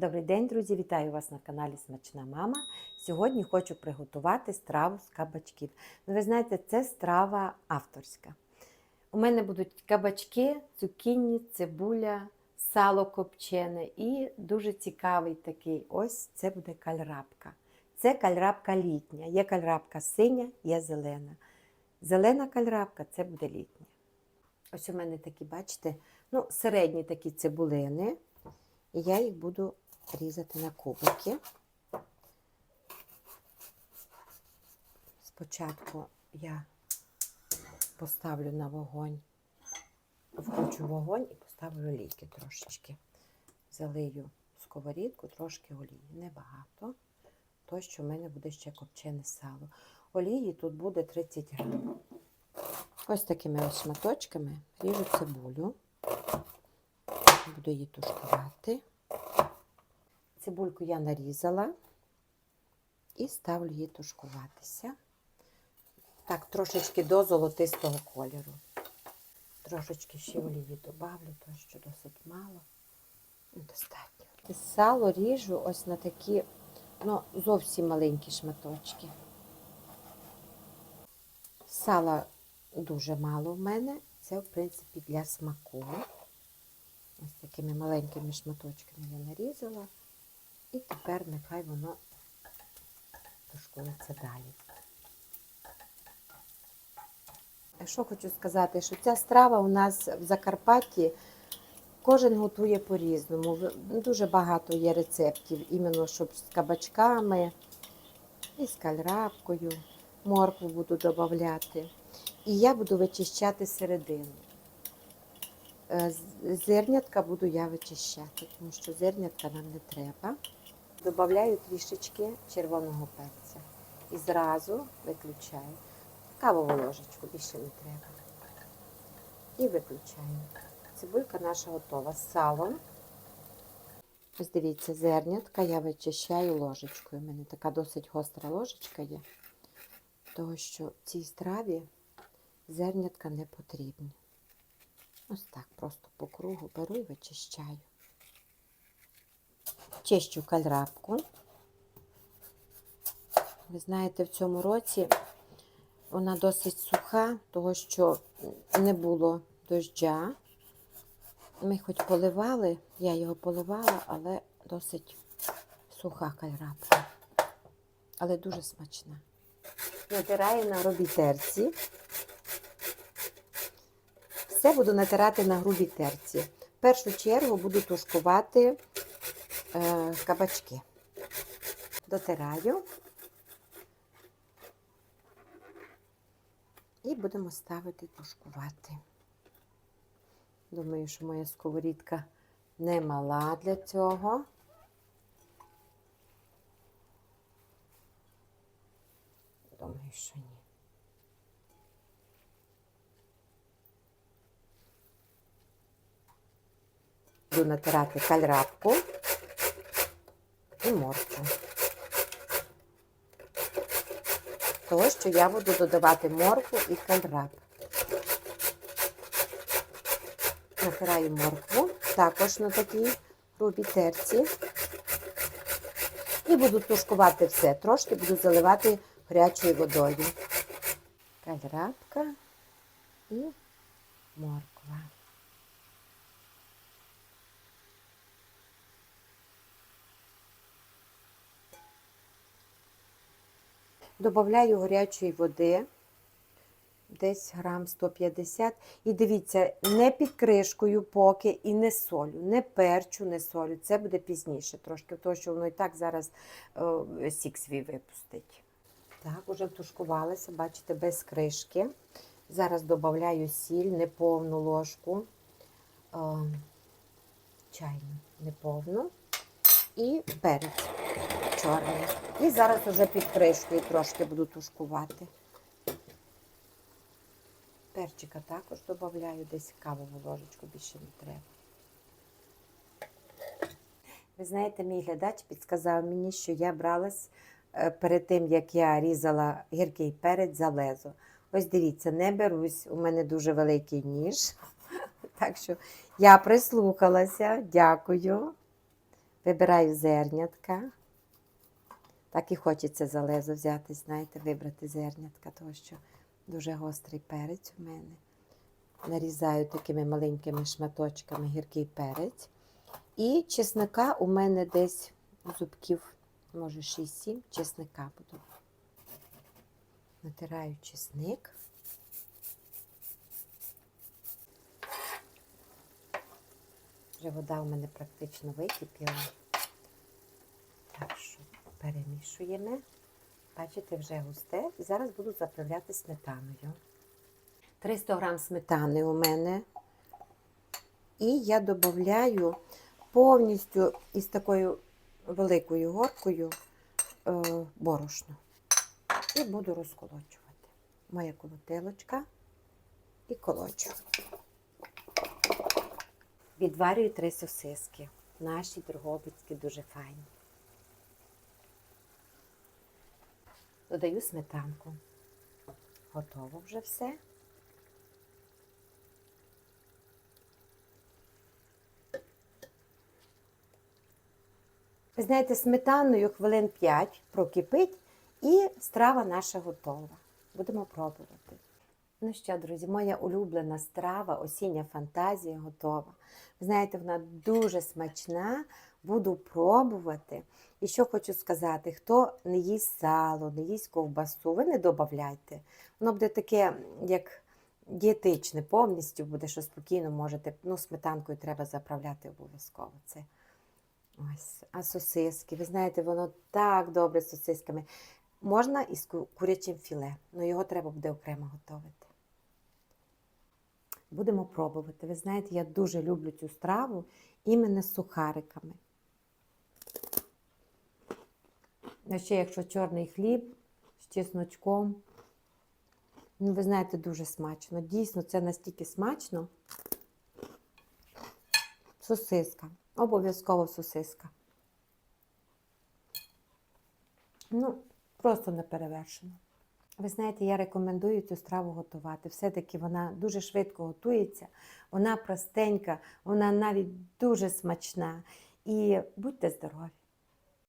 Добрий день, друзі! Вітаю вас на каналі Смачна Мама. Сьогодні хочу приготувати страву з кабачків. Ну, ви знаєте, це страва авторська. У мене будуть кабачки, цукіні, цибуля, сало копчене і дуже цікавий такий ось це буде кальрапка. Це кальрапка літня. Є кальрапка синя, є зелена. Зелена кальрапка це буде літня. Ось у мене такі, бачите, ну, середні такі цибулини. І я їх буду різати на кубики. Спочатку я поставлю на вогонь, включу вогонь і поставлю олійки трошечки. Залию сковорідку, трошки олії. Небагато. То, що в мене буде ще копчене сало. Олії тут буде 30 грамів. Ось такими ось шматочками ріжу цибулю. Буду її тушкувати. Цибульку я нарізала і ставлю її тушкуватися. Так, трошечки до золотистого кольору. Трошечки ще олії добавлю, тому що досить мало. Достатньо. Сало ріжу ось на такі, ну, зовсім маленькі шматочки. Сала дуже мало в мене. Це, в принципі, для смаку. Ось такими маленькими шматочками я нарізала. І тепер нехай воно тушкується далі. Що хочу сказати, що ця страва у нас в Закарпатті кожен готує по-різному. Дуже багато є рецептів, іменно щоб з кабачками і з кальрапкою. Моркву буду додавати. І я буду вичищати середину. Е, Зернятка буду я вичищати, тому що зернятка нам не треба. Добавляю трішечки червоного перця. І зразу виключаю. Кавову ложечку більше не треба. І виключаю. Цибулька наша готова з салом. Ось дивіться, зернятка я вичищаю ложечкою. У мене така досить гостра ложечка є, тому що цій страві зернятка не потрібні. Ось так просто по кругу беру і вичищаю. Чищу кальрапку. Ви знаєте, в цьому році вона досить суха, тому що не було дождя. Ми хоч поливали, я його поливала, але досить суха кальрапка. Але дуже смачна. Натираю на робітерці. Все буду натирати на грубій терці. В першу чергу буду тушкувати е, кабачки. Дотираю і будемо ставити тушкувати. Думаю, що моя сковорідка не мала для цього. Думаю, що ні. Буду натирати кальрапку і моркву. Того, що я буду додавати моркву і кальрап. Натираю моркву, також на такій грубій терці. І буду тушкувати все. Трошки буду заливати гарячою водою. Кальрапка і морква. Добавляю гарячої води, десь грам 150. І дивіться, не під кришкою поки і не солю, не перчу, не солю. Це буде пізніше трошки, тому що воно і так зараз о, сік свій випустить. Так, уже втушкувалася, бачите, без кришки. Зараз додаю сіль, неповну ложку, о, чайну, неповну. І перець чорний. І зараз вже під кришкою трошки буду тушкувати. Перчика також додаю, десь кавову ложечку, більше не треба. Ви знаєте, мій глядач підказав мені, що я бралась е, перед тим, як я різала гіркий перець за лезо. Ось дивіться, не берусь, у мене дуже великий ніж. Так що я прислухалася, дякую. Вибираю зернятка. Так і хочеться за лезо взяти, знаєте, вибрати зернятка, тому що дуже гострий перець у мене. Нарізаю такими маленькими шматочками гіркий перець. І чесника у мене десь зубків, може 6-7 чесника буду. Натираю чесник. Вже вода у мене практично википіла. Так що перемішуємо. Бачите, вже густе. Зараз буду заправляти сметаною. 300 грам сметани у мене. І я додаю повністю із такою великою горкою е, борошно. І буду розколочувати. Моя колотилочка і колочу. Відварюю три сосиски. Наші дрогобицькі дуже файні. Додаю сметанку. Готово вже все. Ви знаєте, сметаною хвилин 5 прокипить і страва наша готова. Будемо пробувати. Ну що, друзі, моя улюблена страва, осіння фантазія готова. Ви знаєте, вона дуже смачна, буду пробувати. І що хочу сказати, хто не їсть сало, не їсть ковбасу, ви не додавайте. Воно буде таке, як дієтичне, повністю буде, що спокійно можете. Ну, сметанкою треба заправляти обов'язково. Це ось. А сосиски, ви знаєте, воно так добре з сосисками. Можна із курячим філе, але його треба буде окремо готувати. Будемо пробувати. Ви знаєте, я дуже люблю цю страву іменно з сухариками. А ще якщо чорний хліб з чесночком. Ну, ви знаєте, дуже смачно. Дійсно, це настільки смачно. Сосиска. Обов'язково сосиска. Ну, просто неперевершено. Ви знаєте, я рекомендую цю страву готувати. Все-таки вона дуже швидко готується, вона простенька, вона навіть дуже смачна. І будьте здорові!